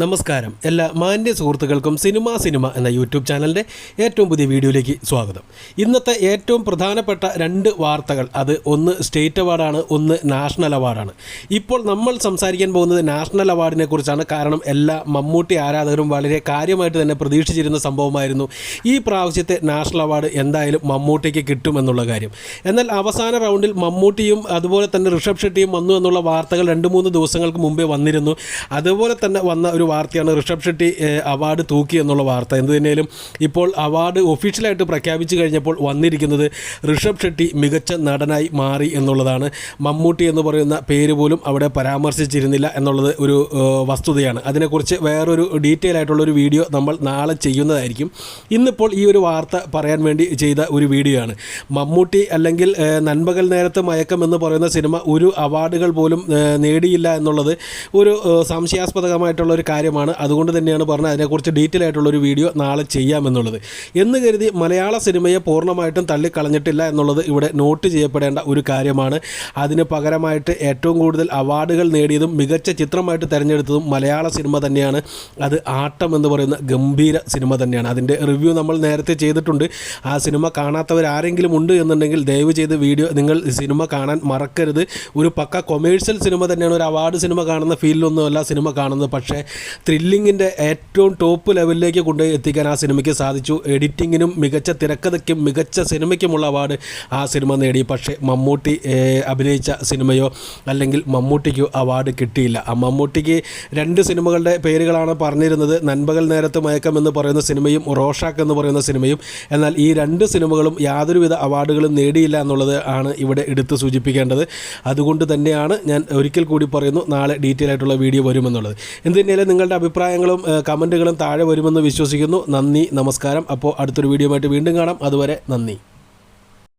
നമസ്കാരം. എല്ലാ മാന്യ സുഹൃത്തുക്കൾക്കും സിനിമ സിനിമ എന്ന യൂട്യൂബ് ചാനലിന്റെ ഏറ്റവും പുതിയ വീഡിയോയിലേക്ക് സ്വാഗതം. ഇന്നത്തെ ഏറ്റവും പ്രധാനപ്പെട്ട രണ്ട് വാർത്തകൾ. അത് ഒന്ന് സ്റ്റേറ്റ് അവാർഡാണ് ഒന്ന് നാഷണൽ അവാർഡാണ്. ഇപ്പോൾ നമ്മൾ സംസാരിക്കാൻ പോകുന്നത് നാഷണൽ അവാർഡിനെ കുറിച്ചാണ്. കാരണം എല്ലാ മമ്മൂട്ടി ആരാധകരും വളരെ കാര്യമായിട്ട് തന്നെ പ്രതീക്ഷിച്ചിരുന്ന സംഭവമായിരുന്നു ഈ പ്രാവശ്യത്തെ നാഷണൽ അവാർഡ് എന്തായാലും മമ്മൂട്ടിക്ക് കിട്ടുമെന്നുള്ള കാര്യം. എന്നാൽ അവസാന റൗണ്ടിൽ മമ്മൂട്ടിയും അതുപോലെ തന്നെ ഋഷഭ് ഷെട്ടിയും വന്നു എന്നുള്ള വാർത്തകൾ രണ്ട് മൂന്ന് ദിവസങ്ങൾക്ക് മുമ്പേ വന്നിരുന്നു. അതുപോലെ തന്നെ വന്ന ഒരു വാർത്തയാണ്. ഋഷഭ് ഷെട്ടി അവാർഡ് തൂക്കി എന്നുള്ള വാർത്ത. എന്ത് തന്നെയാലും ഇപ്പോൾ അവാർഡ് ഒഫീഷ്യലായിട്ട് പ്രഖ്യാപിച്ചു കഴിഞ്ഞപ്പോൾ വന്നിരിക്കുന്നത് ഋഷഭ് ഷെട്ടി മികച്ച നടനായി മാറി എന്നുള്ളതാണ്. മമ്മൂട്ടി എന്ന് പറയുന്ന പേര് പോലും അവിടെ പരാമർശിച്ചിരുന്നില്ല എന്നുള്ളത് ഒരു വസ്തുതയാണ്. അതിനെക്കുറിച്ച് വേറൊരു ഡീറ്റെയിൽ ആയിട്ടുള്ളൊരു വീഡിയോ നമ്മൾ നാളെ ചെയ്യുന്നതായിരിക്കും. ഇന്നിപ്പോൾ ഈ ഒരു വാർത്ത പറയാൻ വേണ്ടി ചെയ്ത ഒരു വീഡിയോ ആണ്. മമ്മൂട്ടി അല്ലെങ്കിൽ നൻപകൽ നേരത്തെ മയക്കം എന്ന് പറയുന്ന സിനിമ ഒരു അവാർഡുകൾ പോലും നേടിയില്ല എന്നുള്ളത് ഒരു സംശയാസ്പദമായിട്ടുള്ള ഒരു കാര്യമാണ്. അതുകൊണ്ട് തന്നെയാണ് പറഞ്ഞത് അതിനെക്കുറിച്ച് ഡീറ്റെയിൽ ആയിട്ടുള്ളൊരു വീഡിയോ നാളെ ചെയ്യാമെന്നുള്ളത്. എന്ന് കരുതി മലയാള സിനിമയെ പൂർണമായിട്ടും തള്ളിക്കളഞ്ഞിട്ടില്ല എന്നുള്ളത് ഇവിടെ നോട്ട് ചെയ്യപ്പെടേണ്ട ഒരു കാര്യമാണ്. അതിന് പകരമായിട്ട് ഏറ്റവും കൂടുതൽ അവാർഡുകൾ നേടിയതും മികച്ച ചിത്രമായിട്ട് തിരഞ്ഞെടുത്തതും മലയാള സിനിമ തന്നെയാണ്. അത് ആട്ടം എന്ന് പറയുന്ന ഗംഭീര സിനിമ തന്നെയാണ്. അതിന്റെ റിവ്യൂ നമ്മൾ നേരത്തെ ചെയ്തിട്ടുണ്ട്. ആ സിനിമ കാണാത്തവർ ആരെങ്കിലും ഉണ്ട് എന്നുണ്ടെങ്കിൽ ദയവ് ചെയ്ത് വീഡിയോ നിങ്ങൾ സിനിമ കാണാൻ മറക്കരുത്. ഒരു പക്ക കൊമേഴ്ഷ്യൽ സിനിമ തന്നെയാണ്. ഒരു അവാർഡ് സിനിമ കാണുന്ന ഫീലിലൊന്നുമല്ല സിനിമ കാണുന്നത്. പക്ഷേ ത്രില്ലിങ്ങിന്റെ ഏറ്റവും ടോപ്പ് ലെവലിലേക്ക് കൊണ്ടുപോയി എത്തിക്കാൻ ആ സിനിമയ്ക്ക് സാധിച്ചു. എഡിറ്റിങ്ങിനും മികച്ച തിരക്കഥയ്ക്കും മികച്ച സിനിമയ്ക്കുമുള്ള അവാർഡ് ആ സിനിമ നേടി. പക്ഷേ മമ്മൂട്ടി അഭിനയിച്ച സിനിമയോ അല്ലെങ്കിൽ മമ്മൂട്ടിക്കോ അവാർഡ് കിട്ടിയില്ല. ആ മമ്മൂട്ടിക്ക് രണ്ട് സിനിമകളുടെ പേരുകളാണ് പറഞ്ഞിരുന്നത്. നൻപകൽ നേരത്ത് മയക്കം എന്ന് പറയുന്ന സിനിമയും റോഷാക്ക് എന്ന് പറയുന്ന സിനിമയും. എന്നാൽ ഈ രണ്ട് സിനിമകളും യാതൊരുവിധ അവാർഡുകളും നേടിയില്ല എന്നുള്ളത് ആണ് ഇവിടെ എടുത്ത് സൂചിപ്പിക്കേണ്ടത്. അതുകൊണ്ട് തന്നെയാണ് ഞാൻ ഒരിക്കൽ കൂടി പറയുന്നു നാളെ ഡീറ്റെയിൽ ആയിട്ടുള്ള വീഡിയോ വരുമെന്നുള്ളത്. എന്ത് തന്നെയാലും നിങ്ങളുടെ അഭിപ്രായങ്ങളും കമന്റുകളും താഴെ വരുമെന്ന് വിശ്വസിക്കുന്നു. നന്ദി നമസ്കാരം. അപ്പോൾ അടുത്തൊരു വീഡിയോ ആയിട്ട് വീണ്ടും കാണാം. അതുവരെ നന്ദി.